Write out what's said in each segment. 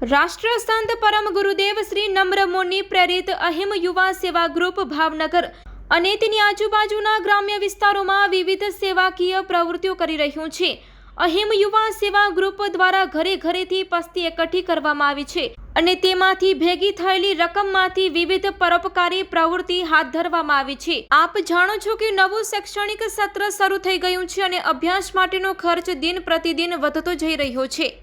રાષ્ટ્ર સંત પરમ ગુરુદેવ શ્રી નમ્ર મુનિ પ્રેરિત અહિમ યુવા સેવા ગ્રુપ ભાવનગર અને તેની આજુબાજુના ગ્રામ્ય વિસ્તારોમાં વિવિધ સેવાકીય પ્રવૃત્તિઓ કરી રહ્યું છે. અહિમ યુવા સેવા ગ્રુપ દ્વારા ઘરે ઘરેથી પસ્તી એકઠી કરવામાં આવી છે અને તેમાંથી ભેગી થયેલી રકમમાંથી વિવિધ પરોપકારી પ્રવૃત્તિ હાથ ધરવામાં આવી છે. આપ જાણો છો કે નવું શૈક્ષણિક સત્ર શરૂ થઈ ગયું છે અને અભ્યાસ માટેનો ખર્ચ દિન પ્રતિદિન વધતો જઈ રહ્યો છે.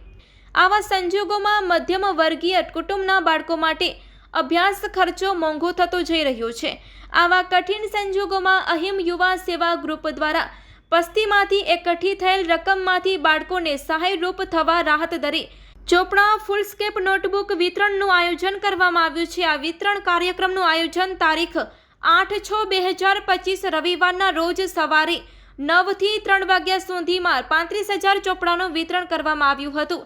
આવા સંજોગોમાં મધ્યમ વર્ગીય કુટુંબના બાળકો માટે અભ્યાસ ખર્ચો મોંઘો થતો જઈ રહ્યો છે. આવા કઠિન સંજોગોમાં અહિમ યુવા સેવા ગ્રુપ દ્વારા પસ્તીમાંથી એકઠી થયેલ રકમમાંથી બાળકોને સહાયરૂપ થવા રાહત દરે ચોપડા, ફૂલસ્કેપ, નોટબુક વિતરણનું આયોજન કરવામાં આવ્યું છે. આ વિતરણ કાર્યક્રમનું આયોજન તારીખ આઠ છ બે હજાર પચીસ રવિવારના રોજ સવારે નવથી ત્રણ વાગ્યા સુધીમાં પાંત્રીસ હજાર ચોપડાનું વિતરણ કરવામાં આવ્યું હતું.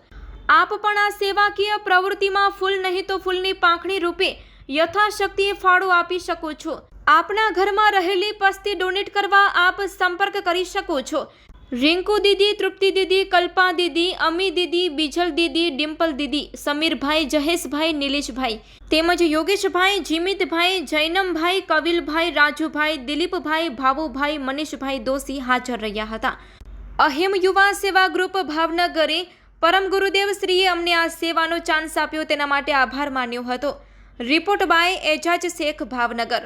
આપ પણ આ સેવાકીય પ્રવૃત્તિમાં ફૂલ નહીં તો ફૂલની પાંખડી રૂપે યથાશક્તિએ ફાળો આપી શકો છો. આપના ઘરમાં રહેલી પસ્તી ડોનેટ કરવા આપ સંપર્ક કરી શકો છો. રિંકુ દીદી, તૃપ્તિ દીદી, કલ્પા દીદી, અમી દીદી, બીજલ દીદી, ડિમ્પલ દીદી, સમીરભાઈ જહેશભાઈ નિલેશભાઈ, તેમજ યોગેશભાઈ, જીમિતભાઈ, જૈનમભાઈ, કવિલભાઈ, રાજુભાઈ, દિલીપભાઈ, ભાવુભાઈ, મનીષભાઈ દોશી હાજર રહ્યા હતા. અહિમ યુવા સેવા ગ્રુપ ભાવનગરે પરમ ગુરુદેવ શ્રીએ અમને આ સેવાનો ચાન્સ આપ્યો, તેના માટે આભાર માન્યો હતો. Report by Ejaz Shaikh Bhavnagar.